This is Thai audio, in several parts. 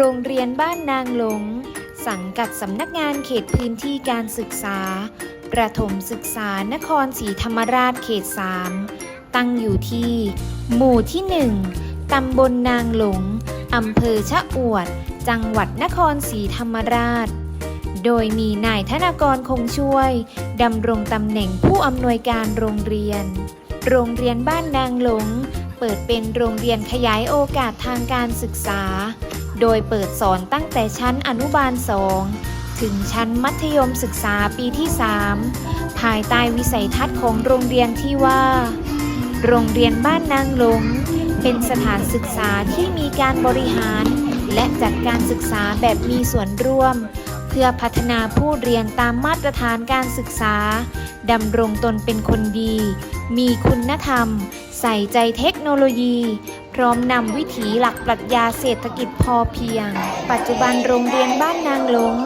โรงเรียนบ้านนางหลง สังกัดสำนักงานเขตพื้นที่การศึกษา ประถมศึกษานครศรีธรรมราชเขต 3 ตั้งอยู่ที่ หมู่ที่ 1 ตำบลนางหลง อำเภอชะอวด จังหวัดนครศรีธรรมราช โดยมีนายธนากรคงช่วยดำรงตำแหน่งผู้อำนวยการโรงเรียน โรงเรียนบ้านนางหลง เปิดเป็นโรงเรียนขยายโอกาสทางการศึกษา โดยเปิดสอนตั้งแต่ชั้นอนุบาล 2 ถึงชั้นมัธยมศึกษาปีที่ 3 ภายใต้วิสัยทัศน์ของโรงเรียนที่ว่า โรงเรียนบ้านนางหลง เป็นสถานศึกษาที่มีการบริหาร และจัดการศึกษาแบบมีส่วนร่วม เพื่อพัฒนาผู้เรียนตามมาตรฐานการศึกษาดำรงตนเป็นคนดี มีคุณธรรม ใส่ใจเทคโนโลยี พร้อมนำวิถีหลักปรัชญาเศรษฐกิจพอเพียง ปัจจุบันโรงเรียนบ้านนางหลง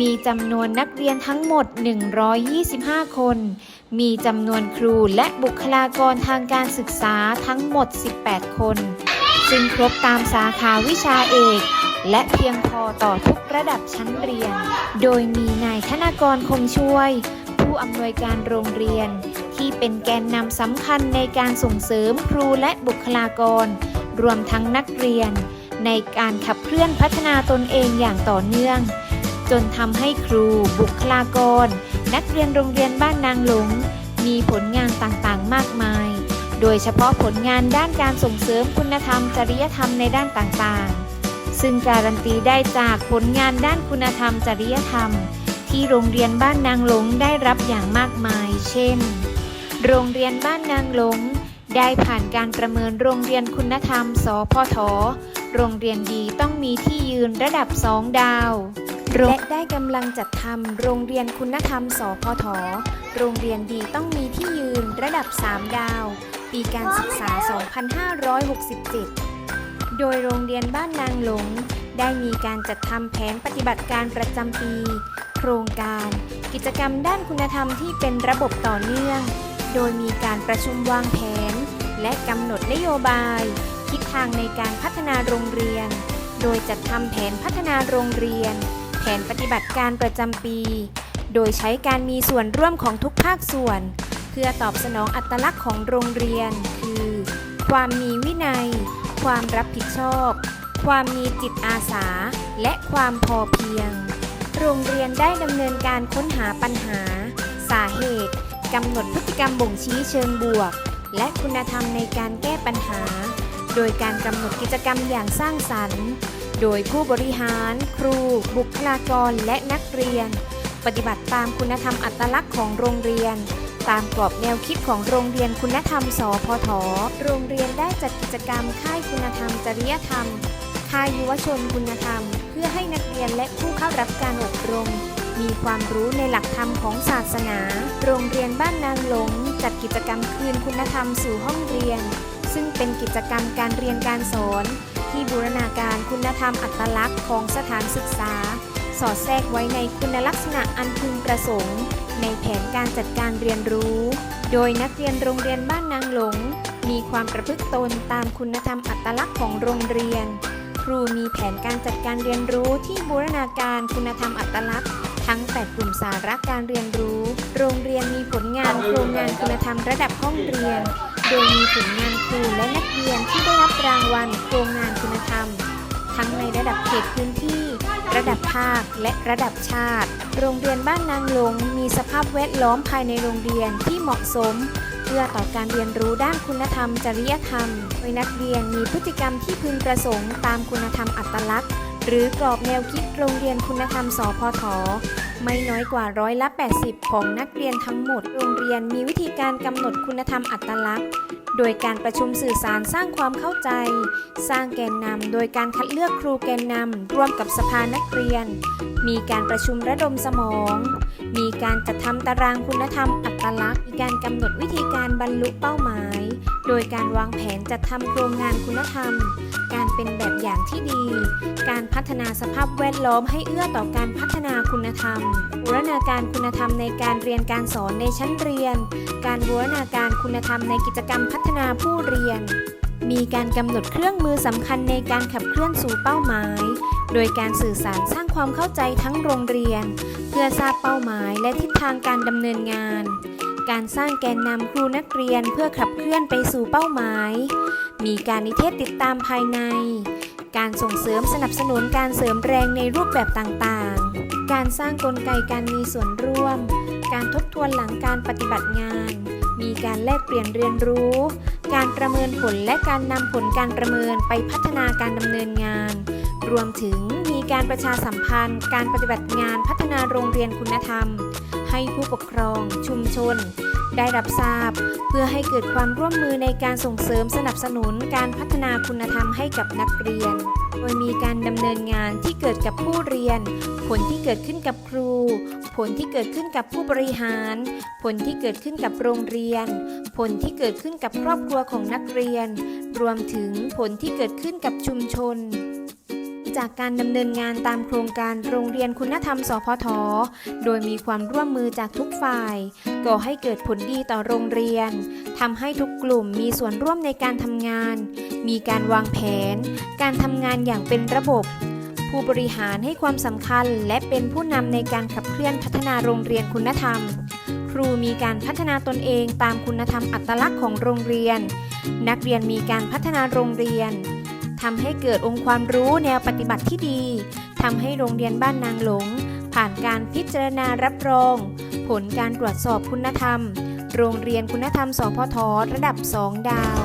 มีจำนวนนักเรียนทั้งหมด 125 คน มีจำนวนครูและบุคลากรทางการศึกษาทั้งหมด 18 คน ซึ่งครบตามสาขาวิชาเอกและเพียงพอต่อทุกระดับชั้นเรียน โดยมีนายธนากรคงช่วย ผู้อำนวยการโรงเรียน ที่เป็นแกนนำสำคัญในการส่งเสริมครูและบุคลากร รวมทั้งนักเรียน ในการขับเคลื่อนพัฒนาตนเองอย่างต่อเนื่อง จนทำให้ครู บุคลากร นักเรียนโรงเรียนบ้านนางหลง มีผลงานต่างๆ มากมาย โดยเฉพาะผลงานด้านการส่งเสริมคุณธรรม จริยธรรมในด้านต่างๆ ซึ่งการันตีได้จากผลงานด้านคุณธรรม จริยธรรมที่โรงเรียนบ้านนางหลงได้รับอย่างมากมาย เช่น โรงเรียนบ้านนางหลง ได้ผ่านการประเมินโรงเรียนคุณธรรม สพท โรงเรียนดีต้องมีที่ยืนระดับ2ดาว และได้กำลังจัดทำโรงเรียนคุณธรรม สพท โรงเรียนดีต้องมีที่ยืนระดับ 3 ดาว ปีการศึกษา 2567 โดยโรงเรียนบ้านนางหลง ได้มีการจัดทำแผนปฏิบัติการประจำปี โครงการ กิจกรรมด้านคุณธรรมที่เป็นระบบต่อเนื่อง โดยมีการประชุมวางแผน และกำหนดนโยบาย ทิศทางในการพัฒนาโรงเรียน โดยจัดทำแผนพัฒนาโรงเรียน แผนปฏิบัติการประจำปี โดยใช้การมีส่วนร่วมของทุกภาคส่วน เพื่อตอบสนองอัตลักษณ์ของโรงเรียน คือ ความมีวินัย ความรับผิดชอบ ความมีจิตอาสา และความพอเพียง โรงเรียนได้ดำเนินการค้นหาปัญหา สาเหตุกำหนด กรรมบ่งชี้เชิงบวก และคุณธรรมในการแก้ปัญหา โดยการกำหนดกิจกรรมอย่างสร้างสรรค์ โดยผู้บริหาร ครู บุคลากรและนักเรียน ปฏิบัติตามคุณธรรมอัตลักษณ์ของโรงเรียน ตามกรอบแนวคิดของโรงเรียนคุณธรรม สพท โรงเรียนได้จัดกิจกรรมค่ายคุณธรรม จริยธรรมค่ายยุวชนคุณธรรม เพื่อให้นักเรียนและผู้เข้ารับการอบรม มีความรู้ในหลักธรรมของศาสนา โรงเรียนบ้านนางหลง จัดกิจกรรมคืนคุณธรรมสู่ห้องเรียน ซึ่งเป็นกิจกรรมการเรียนการสอน ที่บูรณาการคุณธรรมอัตลักษณ์ของสถานศึกษา สอดแทรกไว้ในคุณลักษณะอันพึงประสงค์ ในแผนการจัดการเรียนรู้ โดยนักเรียนโรงเรียนบ้านนางหลง มีความประพฤติตนตามคุณธรรมอัตลักษณ์ของโรงเรียนครูมีแผนการจัดการเรียนรู้ที่บูรณาการคุณธรรมอัตลักษณ์ ทั้ง 8 กลุ่มสาระการเรียนรู้ โรงเรียนมีผลงานโครงงานคุณธรรมระดับห้องเรียน โดยมีผลงานครูและนักเรียนที่ได้รับรางวัลโครงงานคุณธรรม ทั้งในระดับเขตพื้นที่ ระดับภาค และระดับชาติ โรงเรียนบ้านนางหลง มีสภาพแวดล้อมภายในโรงเรียนที่เหมาะสมเพื่อต่อการเรียนรู้ด้านคุณธรรมจริยธรรม โดยนักเรียนมีพฤติกรรมที่พึงประสงค์ตามคุณธรรมอัตลักษณ์ หรือกรอบแนวคิดโรงเรียนคุณธรรมสพทไม่น้อยกว่าร้อยละ 80 ของนักเรียนทั้งหมด โรงเรียนมีวิธีการกำหนดคุณธรรมอัตลักษณ์ โดยการประชุมสื่อสารสร้างความเข้าใจ สร้างแกนนำโดยการคัดเลือกครูแกนนำร่วมกับสภานักเรียน มีการประชุมระดมสมอง มีการจัดทำตารางคุณธรรมอัตลักษณ์ มีการกำหนดวิธีการบรรลุเป้าหมาย โดยการวางแผนจัดทำโครงงานคุณธรรม การเป็นแบบอย่างที่ดี การพัฒนาสภาพแวดล้อมให้เอื้อต่อการพัฒนาคุณธรรม บูรณาการคุณธรรมในการเรียนการสอนในชั้นเรียน การบูรณาการคุณธรรมในกิจกรรมพัฒนาผู้เรียน มีการกำหนดเครื่องมือสำคัญในการขับเคลื่อนสู่เป้าหมาย โดยการสื่อสารสร้างความเข้าใจทั้งโรงเรียน เพื่อทราบเป้าหมายและทิศทางการดำเนินงาน การสร้างแกนนำครูนักเรียนเพื่อขับเคลื่อนไปสู่เป้าหมาย มีการนิเทศติดตามภายใน การส่งเสริมสนับสนุนการเสริมแรงในรูปแบบต่างๆ การสร้างกลไกการมีส่วนร่วม การทบทวนหลังการปฏิบัติงาน มีการแลกเปลี่ยนเรียนรู้ การประเมินผลและการนำผลการประเมินไปพัฒนาการดำเนินงาน รวมถึงมีการประชาสัมพันธ์ การปฏิบัติงานพัฒนาโรงเรียนคุณธรรม ให้ผู้ปกครอง ชุมชน ได้รับทราบ เพื่อให้เกิดความร่วมมือในการส่งเสริมสนับสนุนการพัฒนาคุณธรรมให้กับนักเรียน โดยมีการดำเนินงานที่เกิดกับผู้เรียน ผลที่เกิดขึ้นกับครู ผลที่เกิดขึ้นกับผู้บริหาร ผลที่เกิดขึ้นกับโรงเรียน ผลที่เกิดขึ้นกับครอบครัวของนักเรียน รวมถึงผลที่เกิดขึ้นกับชุมชน จากการดำเนินงานตามโครงการโรงเรียนคุณธรรม สพท โดยมีความร่วมมือจากทุกฝ่าย ก่อให้เกิดผลดีต่อโรงเรียนทำให้ทุกกลุ่มมีส่วนร่วมในการทำงาน มีการวางแผน การทำงานอย่างเป็นระบบ ผู้บริหารให้ความสำคัญและเป็นผู้นำในการขับเคลื่อนพัฒนาโรงเรียนคุณธรรม ครูมีการพัฒนาตนเองตามคุณธรรมอัตลักษณ์ของโรงเรียน นักเรียนมีการพัฒนาโรงเรียน ทำให้เกิดองค์ความรู้แนวปฏิบัติที่ดีทำให้โรงเรียนบ้านนางหลง ผ่านการพิจารณารับรอง ผลการตรวจสอบคุณธรรม โรงเรียนคุณธรรมสพทระดับ 2 ดาว